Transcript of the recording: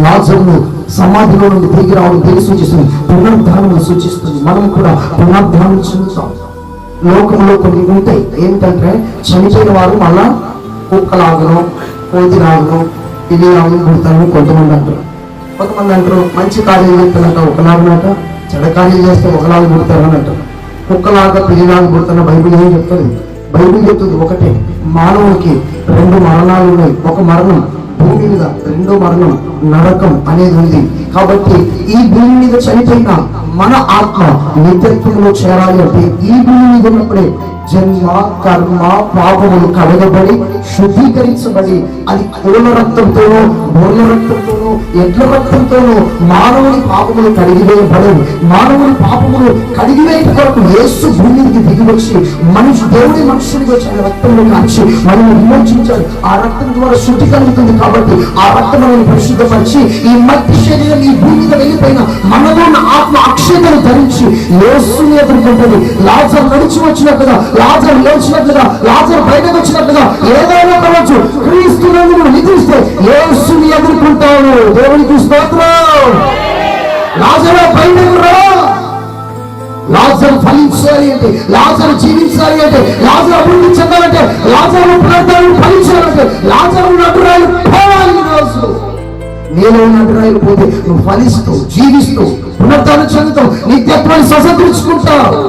లాజర్ను సమాధిలో నుండి తిరిగి రావడం దేని సూచిస్తుంది. పునర్ధానం సూచిస్తుంది. మనం కూడా పునర్ధానం చెందుతాం. లోకంలో కొన్ని ఉంటాయి. ఏంటంటే చనిపోయిన వారు మళ్ళా కుక్కలాగను కోతిలాగను ఇది లాగను పుడతారని కొంతమంది అంటారు. కొంతమంది అంటారు మంచి కార్యం చేస్తారంట ఒకలాగనట చెడ కార్యం చేస్తే ఒకలాగ పుడతారని అంటారు. కుక్కలాగా పిల్లిలాగా పుడతారని బైబిల్ ఏం చెప్తుంది బైబిల్ చెప్తుంది ఒకటే మానవునికి రెండు మరణాలు ఉన్నాయి. ఒక మరణం భూమి మీద రెండో మరణం నరకం అనేది ఉంది. కాబట్టి ఈ భూమి మీద చనిపోయిన మన ఆత్మ నిత్యత్వంలో చేరాలి అంటే ఈ భూమి మీద ఉన్నప్పుడే జన్మ కర్మ పాపములు కడగబడి శుద్ధీకరించబడి అది కోళ్ళ రక్తంతోనో బోర్ల రక్తంతోనో ఎడ్ల రక్తంతోనో మానవుని పాపములు కడిగివేయబడవు. మానవుని పాపములు కడిగివేయట కొరకు యేసు భూమికి దిగి వచ్చి మనిషి దేవుడి మనుషుడికి వచ్చిన రక్తంలో కాచి మనం విమోచించాలి ఆ రక్తం ద్వారా శుద్ధి కలుగుతుంది కాబట్టి ఆ రక్తం మనం పరిశుద్ధపరిచి ఈ మట్టి శరీరం ఈ భూమి మీద వెళ్ళిపోయిన మనలో ఉన్న ఆత్మ యేసుని ఎదుర్కొంటుంది లాజర్ నడిచి వచ్చినట్టుగా లాజర్ లేచినట్టుగా లాజర్ బయటకు వచ్చినట్టుగా ఏదైనా కావచ్చు క్రీస్తు నువ్వు నిధిస్తే యేసుని ఎదుర్కొంటావు దేవునికి స్తోత్రం. లాజర్ బయటకు రా. లాజర్ ఫలించాలి అంటే లాజర్ జీవించాలి అంటే లాజర్ అభివృద్ధి చెందాలంటే లాజర్ ప్రాంతాలను ఫలించాలంటే లాజర్ నటురాలు పోవాలి ఈ రోజు. నేను నటురాలు పోతే నువ్వు ఫలిస్తూ జీవిస్తూ పునరుద్ధరణ చెందుతావు నిత్యత్వాన్ని స్వసంతరించుకుంటావు